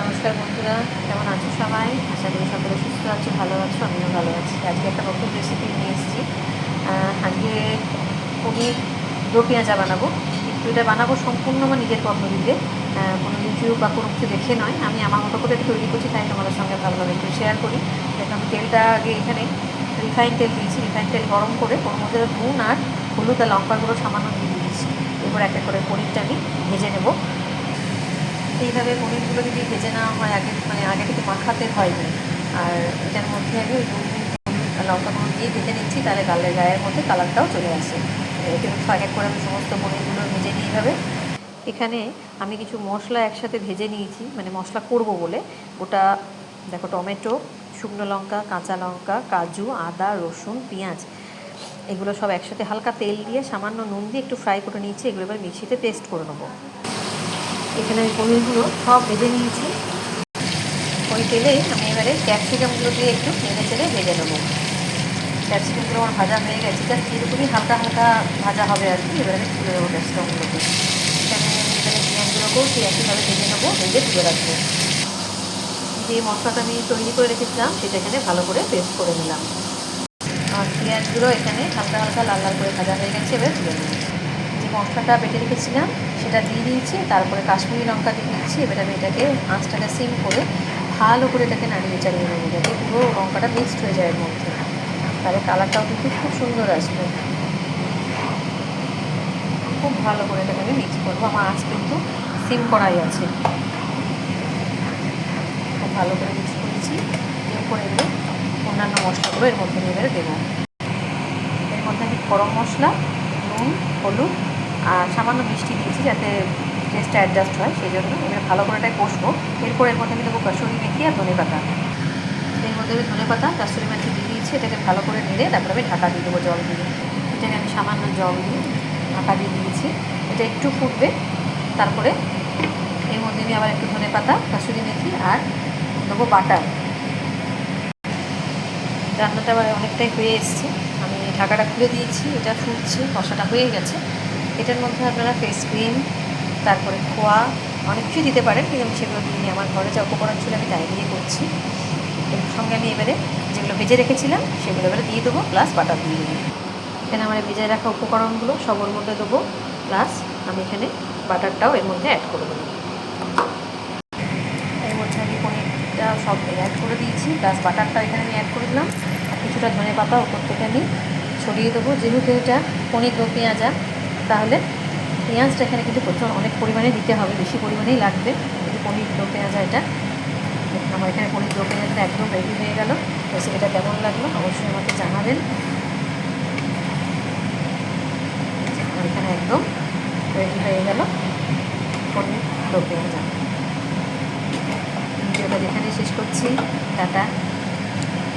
নমস্কার বন্ধুরা, কেমন আছো সবাই? আশা করি সকলে সুস্থ আছো, ভালো আছো, আমিও ভালো আছি। আজকে একটা নতুন রেসিপি নিয়ে এসেছি। আজকে পনির দো পেঁয়াজা বানাবো। কিন্তু এটা বানাবো সম্পূর্ণ আমার নিজের পদ্ধতিতে। কোনো ইউটিউব বা কোনো কিছু দেখে নয়। আমি আমার মতো করে তৈরি করছি, তাই তোমাদের সঙ্গে ভালোভাবে একটু শেয়ার করি। দেখো, আমি তেলটা আগে এখানে রিফাইন তেল দিয়েছি। রিফাইন তেল গরম করে ওর মধ্যে নুন আর হলুদ আর লঙ্কাগুলো সামান্য দিয়ে দিয়েছি। এরপর একটা করে পনিরটা আমি ভেজে নেব। এইভাবে পনিরগুলো যদি ভেজে নেওয়া হয়, আগে মানে আগে থেকে মাখাতে হয় না। আর এটার মধ্যে আমি ওই আর লঙ্কাগুলো দিয়ে ভেজে নিচ্ছি, তাহলে গালের গায়ের মধ্যে কালারটাও চলে আসে। এতে এক এক করে আমি সমস্ত পনিরগুলো ভেজে নিয়ে এইভাবে এখানে আমি কিছু মশলা একসাথে ভেজে নিয়েছি মানে মশলা করব বলে। ওটা দেখো টমেটো, শুকনো লঙ্কা, কাঁচা লঙ্কা, কাজু, আদা, রসুন, পেঁয়াজ, এগুলো সব একসাথে হালকা তেল দিয়ে সামান্য নুন দিয়ে একটু ফ্রাই করে নিয়েছি। এগুলো এবার মিক্সিতে পেস্ট করে নেব। এখানে আমি পনিরগুলো সব ভেজে নিয়েছি। ওই তেলেই আমি এবারে ক্যাপসিকামগুলো দিয়ে একটু নেড়ে চেড়ে ভেজে নেব। ক্যাপসিকামগুলো আমার ভাজা হয়ে গেছে। জাস্ট এরকমই হালকা হালকা ভাজা হবে আর কি। এবারে আমি তুলে দেবো ক্যাপসিকামগুলোকে। এখানে এখানে পেঁয়াজগুলোকেও সেই একইভাবে ভেজে নেব, ভেজে তুলে রাখব। যে মশলাটা আমি তৈরি করে রেখেছিলাম, সেটা এখানে ভালো করে পেস্ট করে নিলাম। আর পেঁয়াজগুলো এখানে হালকা হালকা লাল লাল করে ভাজা হয়ে গেছে, এবার তুলে যে মশলাটা বেটে রেখেছিলাম, সেটা দিয়ে দিয়েছি, তারপরে কাশ্মীরি লঙ্কা দিয়ে দিচ্ছি, এবার আমি এটাকে আঁচটাকে সিম করে ভালো করে এটাকে নাড়িয়ে চালিয়ে নেব যাতে পুরো লঙ্কাটা মিক্সড হয়ে যায় এর মধ্যে। তাহলে কালারটাও কিন্তু খুব সুন্দর আসবে। খুব ভালো করে এটাকে আমি মিক্স করব, আমার আঁচ কিন্তু সিম করাই আছে। খুব ভালো করে মিক্স করেছি এরপর এগুলো অন্যান্য মশলাগুলো এর মধ্যে নিয়ে দেবো। এর মধ্যে আমি গরম মশলা, নুন, হলুদ আর সামান্য মিষ্টি দিয়েছি যাতে টেস্টটা অ্যাডজাস্ট হয় সেই জন্য এবার ভালো করে এটাই কষবো। এরপর এর মধ্যে আমি দেবো কাসুরি মেথি আর ধনে পাতা। এর মধ্যে আমি ধনে পাতা, কাসুরি মেথি দিয়ে দিয়েছি, এটাকে ভালো করে নেড়ে তারপরে আমি ঢাকা দিয়ে দেবো জল দিয়ে। এটাকে আমি সামান্য জল দিয়ে ঢাকা দিয়ে দিয়েছি। এটা একটু ফুটবে, তারপরে এর মধ্যে আমি আবার একটু ধনে পাতা, কাসুরি মেথি আর দেবো বাটার। রান্নাটা আবার অনেকটাই হয়ে এসছে। আমি ঢাকাটা খুলে দিয়েছি, এটা ফুটছে, কষাটা হয়ে গেছে। এটার মধ্যে আপনারা ফেস ক্রিম তারপরে খোয়া, অনেক কিছু দিতে পারেন, কিন্তু আমি সেগুলো দিইনি। আমার ঘরে যা উপকরণ ছিল আমি তাই দিয়ে করছি। এর সঙ্গে আমি এবারে যেগুলো ভেজে রেখেছিলাম, সেগুলো এবারে দিয়ে দেবো প্লাস বাটার দিয়ে দেবো। এখানে আমার ভেজে রাখা উপকরণগুলো সবর মধ্যে দেবো প্লাস আমি এখানে বাটারটাও এর মধ্যে অ্যাড করে দেবো। এর মধ্যে আমি পনিরটা সব অ্যাড করে দিয়েছি প্লাস বাটারটা এখানে আমি অ্যাড করে দিলাম। আর কিছুটা ধনে পাতা ওপর থেকে আমি ছড়িয়ে দেবো। যেহেতু এটা পনির দো পেঁয়াজা তাহলে পেঁয়াজটা এখানে কিন্তু প্রচুর অনেক পরিমাণে দিতে হবে, বেশি পরিমাণেই লাগবে। কিন্তু পনির দো পেঁয়াজা এটা, আমার এখানে পনির দো পেঁয়াজটা একদম রেডি হয়ে গেল। রেসিপিটা কেমন লাগল অবশ্যই আমাকে জানাবেন। আমার এখানে একদম রেডি হয়ে গেল পনির দো পেঁয়াজা। ভিডিওটা যেখানে শেষ করছি, টাটা।